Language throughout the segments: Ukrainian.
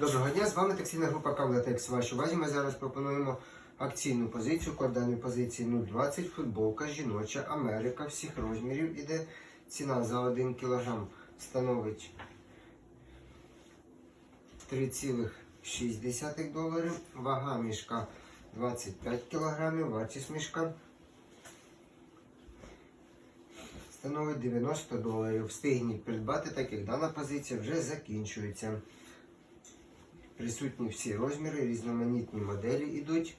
Доброго дня, з вами текстильна група Кавлатекс. Вашій увазі ми зараз пропонуємо акційну позицію. Код даної позиції 0,20, футболка жіноча Америка всіх розмірів іде. Ціна за 1 кг становить 3,6 доларів. Вага мішка 25 кг, вартість мішка становить 90 доларів. Встигніть придбати, так як дана позиція вже закінчується. Присутні всі розміри, різноманітні моделі йдуть.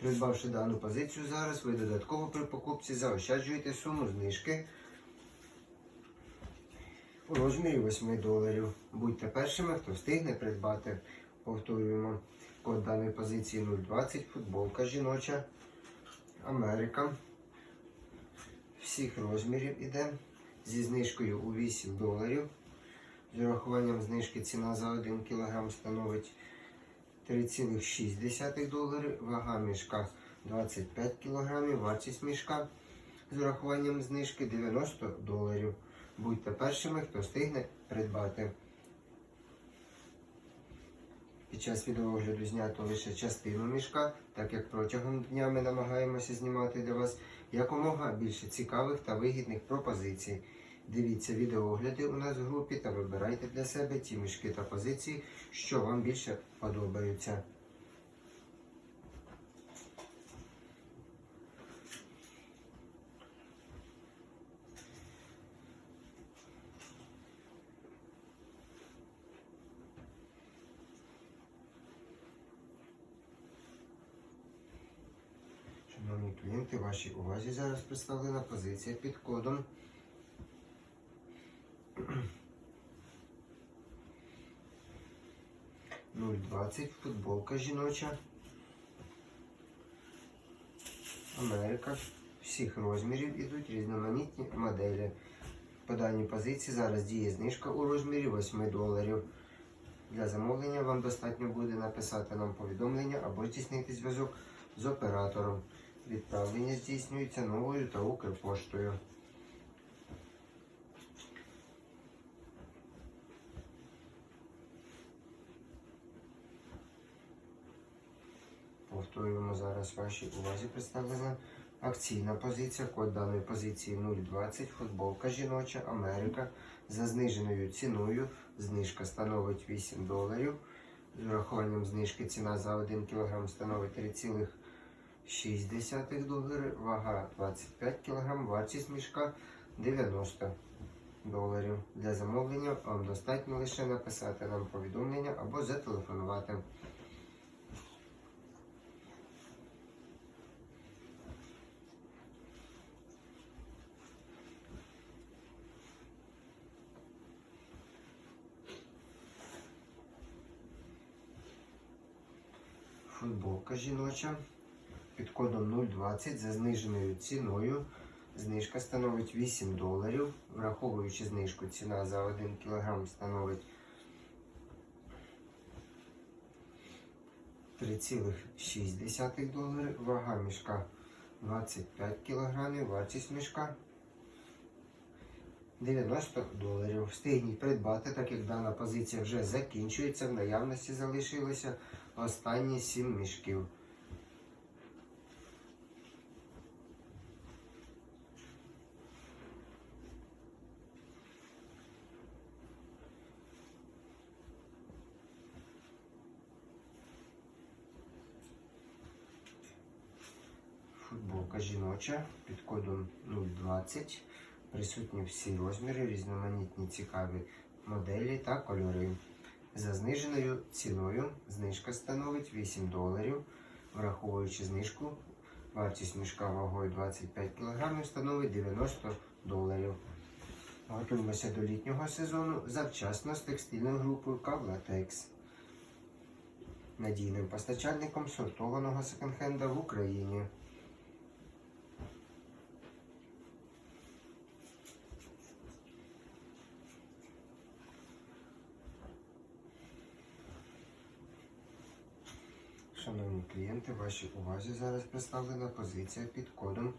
Придбавши дану позицію зараз, ви додатково при покупці заощаджуєте суму знижки у розмірі 8 доларів. Будьте першими, хто встигне придбати. Повторюємо код даної позиції 020, футболка жіноча, Америка. Всіх розмірів іде зі знижкою у 8 доларів. З урахуванням знижки ціна за 1 кг становить 3,6 долари, вага мішка 25 кг, вартість мішка з урахуванням знижки 90 доларів. Будьте першими, хто встигне придбати. Під час відеогляду знято лише частину мішка, так як протягом дня ми намагаємося знімати для вас якомога більше цікавих та вигідних пропозицій. Дивіться відеоогляди у нас в групі та вибирайте для себе ті мішки та позиції, що вам більше подобаються. Шановні клієнти, вашій увазі зараз представлена позиція під кодом 0,20 футболка жіноча. Америка. Всіх розмірів ідуть різноманітні моделі. По даній позиції зараз діє знижка у розмірі 8 доларів. Для замовлення вам достатньо буде написати нам повідомлення або здійснити зв'язок з оператором. Відправлення здійснюється новою та Укрпоштою. Повторюємо зараз вашій увазі представлена акційна позиція. Код даної позиції 020, футболка жіноча Америка за зниженою ціною. Знижка становить 8 доларів. З урахуванням знижки ціна за 1 кг становить 3,6 долари, вага 25 кг, вартість мішка 90 доларів. Для замовлення вам достатньо лише написати нам повідомлення або зателефонувати. Футболка жіноча під кодом 020 за зниженою ціною. Знижка становить 8 доларів. Враховуючи знижку, ціна за 1 кг становить 3,6 долари. Вага мішка 25 кг, вартість мішка 90 доларів. Встигніть придбати, так як дана позиція вже закінчується. В наявності залишилося останні 7 мішків. Футболка жіноча під кодом 020. Присутні всі розміри, різноманітні цікаві моделі та кольори. За зниженою ціною знижка становить 8 доларів. Враховуючи знижку, вартість мішка вагою 25 кг становить 90 доларів. Готуємося до літнього сезону завчасно з текстильною групою Кавлатекс. Надійним постачальником сортованого секонд-хенда в Україні. Шановні клієнти, вашій увазі зараз представлена позиція під кодом